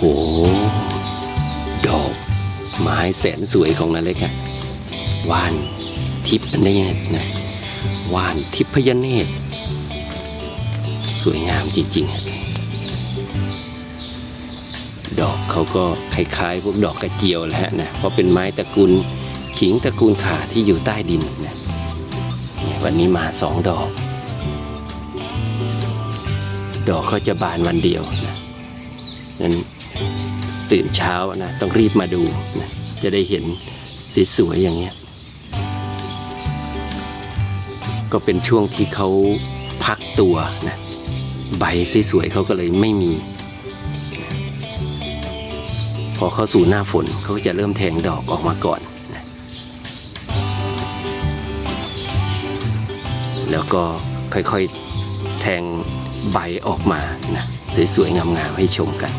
ห ดอกไม้แสนสวยของนาเล็กอะว่านทิพเนตรนะว่านทิพยเนตร สวยงามจริงๆ ดอกเขาก็คล้ายๆ พวกดอกกระเจียวแหละนะ เพราะเป็นไม้ตระกูลขิงตระกูลขาที่อยู่ใต้ดินนะวันนี้มาสองดอก ดอกเขาจะบานวันเดียวนะนั้น ตื่นเช้านะต้องรีบมาดูนะจะได้เห็นสีสวยๆอย่างเงี้ยก็เป็นช่วงที่เขาพักตัวนะใบสวยๆเขาก็เลยไม่มี พอเข้าสู่หน้าฝนเขาก็จะเริ่มแทงดอกออกมาก่อนนะแล้วก็ค่อยๆแทงใบออกมานะสวยๆงามๆให้ชมกัน